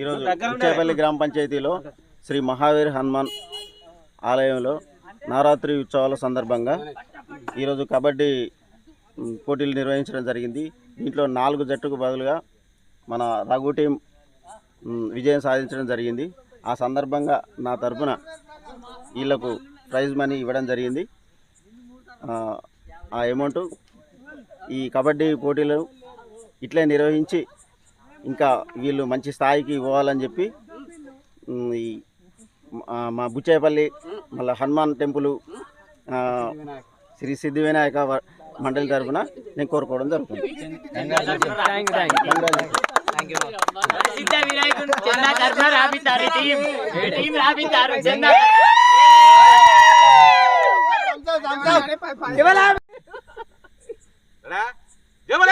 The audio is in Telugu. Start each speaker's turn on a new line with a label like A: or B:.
A: ఈరోజు ఉచ్చేపల్లి గ్రామ పంచాయతీలో శ్రీ మహావీర్ హనుమాన్ ఆలయంలో నవరాత్రి ఉత్సవాల సందర్భంగా ఈరోజు కబడ్డీ పోటీలు నిర్వహించడం జరిగింది. దీంట్లో నాలుగు జట్టుకు బదులుగా మన రఘు టీం విజయం సాధించడం జరిగింది. ఆ సందర్భంగా నా తరపున వీళ్ళకు ప్రైజ్ మనీ ఇవ్వడం జరిగింది. ఆ అమౌంట్ ఈ కబడ్డీ పోటీలు ఇట్లే నిర్వహించి ఇంకా వీళ్ళు మంచి స్థాయికి పోవాలని చెప్పి ఈ మా బుచ్చేపల్లి మళ్ళీ హనుమాన్ టెంపుల్ శ్రీ సిద్ధి వినాయక మండలి తరఫున నేను కోరుకోవడం జరుగుతుంది.
B: జమల